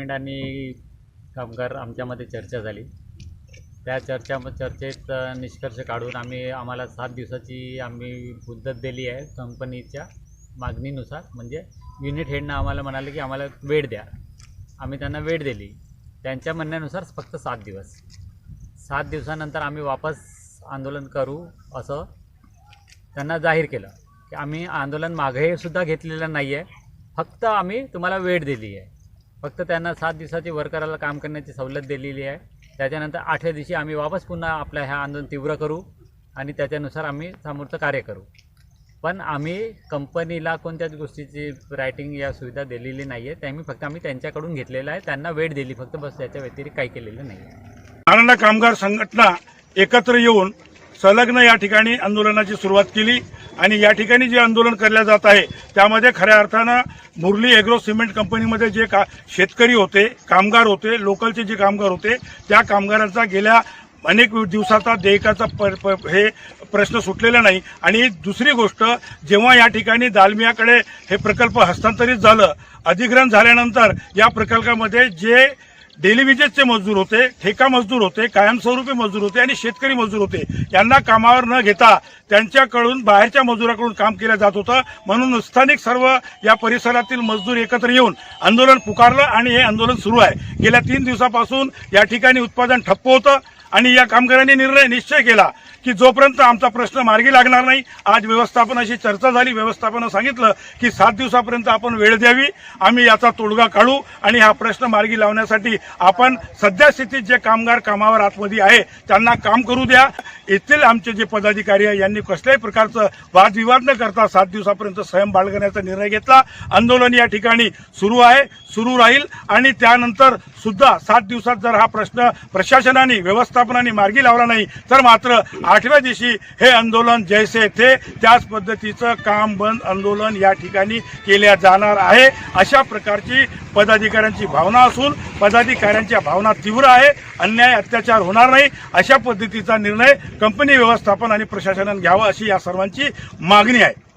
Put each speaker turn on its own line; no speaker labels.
Management आणि कामगार आमच्यामध्ये चर्चा झाली. त्या चर्चा चर्चेत निष्कर्ष काढून आम्ही आम्हाला सात दिवसाची आम्ही मुदत दिली आहे कंपनीच्या मागणीनुसार. म्हणजे युनिट हेडनं आम्हाला म्हणाले की आम्हाला वेळ द्या. आम्ही त्यांना वेळ दिली. त्यांच्या म्हणण्यानुसार फक्त सात दिवस. सात दिवसानंतर आम्ही वापस आंदोलन करू असं त्यांना जाहीर केलं. की आम्ही आंदोलन मागे सुद्धा घेतलेलं नाही आहे फक्त आम्ही तुम्हाला वेळ दिली आहे फक्त त्यांना सात दिवसाची वर्कराला काम करण्याची सवलत दिलेली आहे. त्याच्यानंतर आठव्या दिवशी आम्ही वापस पुन्हा आपलं ह्या आंदोलन तीव्र करू आणि त्याच्यानुसार आम्ही समोरचं कार्य करू. पण आम्ही कंपनीला कोणत्याच गोष्टीची रायटिंग या सुविधा दिलेली नाही आहे त्यांनी फक्त आम्ही त्यांच्याकडून घेतलेलं आहे. त्यांना वेळ दिली फक्त बस त्याच्या व्यतिरिक्त काही केलेलं नाही आहे
कामगार संघटना एकत्र येऊन संलग्न या ठिकाणी आंदोलनाची सुरुवात केली. आणि या ठिकाणी जे आंदोलन केलं जात आहे त्यामध्ये खऱ्या अर्थानं मुरली एग्रो सिमेंट कंपनीमध्ये जे का शेतकरी होते कामगार होते लोकलचे जे कामगार होते त्या कामगारांचा गेल्या अनेक दिवसाचा देयकाचा प, प, हे प्रश्न सुटलेला नाही. आणि दुसरी गोष्ट जेव्हा या ठिकाणी दालमियाकडे हे प्रकल्प हस्तांतरित झालं अधिग्रहण झाल्यानंतर या प्रकल्पामध्ये जे डेली विजेसचे मजदूर होते ठेका मजदूर होते कायमस्वरूपी मजदूर होते आणि शेतकरी मजदूर होते. यांना कामावर न घेता त्यांच्याकडून बाहेरच्या मजुराकडून काम केलं जात होतं. म्हणून स्थानिक सर्व या परिसरातील मजदूर एकत्र येऊन आंदोलन पुकारलं आणि हे आंदोलन सुरू आहे. गेल्या तीन दिवसापासून या ठिकाणी उत्पादन ठप्प होतं आणि या कामगारांनी निर्णय निश्चय केला. की जोपर्यंत आमचा प्रश्न मार्गी लागणार नाही आज व्यवस्थापनाशी चर्चा झाली व्यवस्थापनानं सांगितलं की सात दिवसापर्यंत आपण वेळ द्यावी आम्ही याचा तोडगा काढू आणि हा प्रश्न मार्गी लावण्यासाठी आपण सध्या स्थितीत जे कामगार कामावर आतमध्ये आहे त्यांना काम करू द्या. येथील आमचे जे पदाधिकारी आहे यांनी कसल्याही प्रकारचं वादविवाद न करता सात दिवसापर्यंत संयम बाळगण्याचा निर्णय घेतला. आंदोलन या ठिकाणी सुरू आहे सुरू राहील आणि त्यानंतर सुद्धा सात दिवसात जर हा प्रश्न प्रशासनाने व्यवस्थापनाने मार्गी लावला नाही तर मात्र आठव्या दिवशी हे आंदोलन जैसे थे त्याच पद्धतीचं काम बंद आंदोलन या ठिकाणी केल्या जाणार आहे. अशा प्रकारची पदाधिकाऱ्यांची भावना असून पदाधिकाऱ्यांच्या भावना तीव्र आहे. अन्याय अत्याचार होणार नाही. अशा पद्धतीचा निर्णय कंपनी व्यवस्थापन आणि प्रशासनानं घ्यावा अशी या सर्वांची मागणी आहे.